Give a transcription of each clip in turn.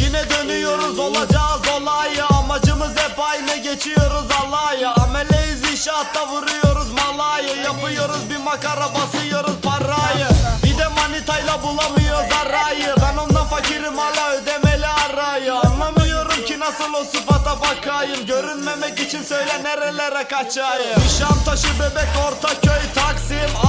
Yine dönüyoruz olacağız olaya. Amacımız hep aynı geçiyoruz alaya Ameleyiz inşaatta vuruyoruz malaya. Yapıyoruz bir makara basıyoruz parayı Bir de manitayla bulamıyoruz arayı. Ben ondan fakirim hala ödemeli arayı. Anlamıyorum ki nasıl o sıfata bakayım. Görünmemek için söyle nerelere kaçayım? Nişantaşı bebek orta köy Taksim.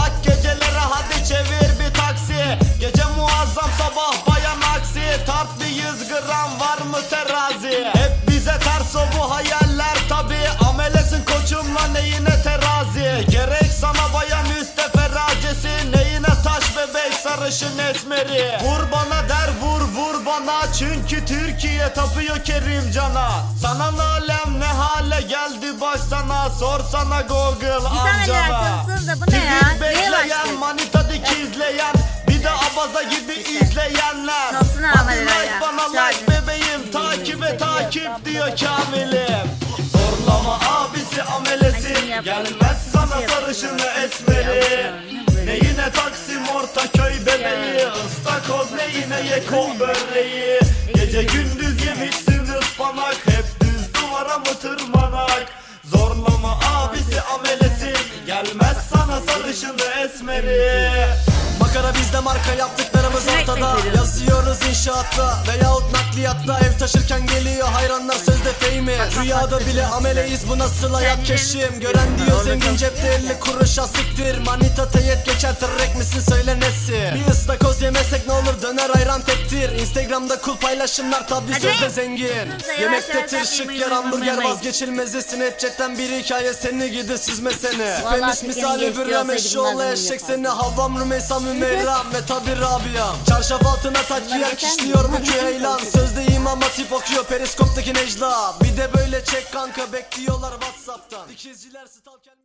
Gram var mı terazi? Hep bize ters o bu hayaller tabi. Amelesin koçumla neyine terazi? Gerek sana bayan üste feracesi Neyine taş bebek sarışın esmeri? Vur bana der vur vur bana. Çünkü Türkiye tapıyor Kerimcan'a Sana ne alem ne hale geldi başsana Sorsana Google amcana. da bu ne ya? Neye bekleyen başlıyor? manita dikizleyen Bir de abaza gibi izleyenler Amel like ya? bana like bebeğim Takip et takip diyor Kamil'im. Zorlama abisi amelesin Ay, Gelmez sana sarışını esmeri. Yapıyorum. Neyine Taksim Ortaköy bebeği? Ya. Istakoz neyine yeko böreği? Gece gündüz yemişsin ıspanak. Hep düz duvara mı tırmanak? Zorlama abisi amelesin Gelmez sana sarışını esmeri. Makara bizde marka yaptıklarımız ortada. bekliyorum. Yazıyoruz inşaatta veyahut nakliyatta Ev taşırken geliyor hayranlar sözde famous Rüyada bile ameleyiz bu nasıl hayat keşim? Gören diyor zengin cepte 50 kuruş asiktir Manita teyit geçer tırrek misin Instagram'da cool paylaşımlar tabi sözde zengin. Yemekte tırşık yer hamburger vazgeçilmezi Snapchat'ten bir hikaye seni gidi süzme seni. Geçtiği bir olsaydı remeşoğlu bunlardan eşek seni Havam Rümeysa Mümeyram ve tabi Rabia'm. Çarşaf altına tak Bunlar giyer geçen kişniyor mi? bu küheylan Sözde imam hatip okuyor periskoptaki Necla. Bir de böyle çek kanka bekliyorlar Whatsapp'tan. Dikizciler stalker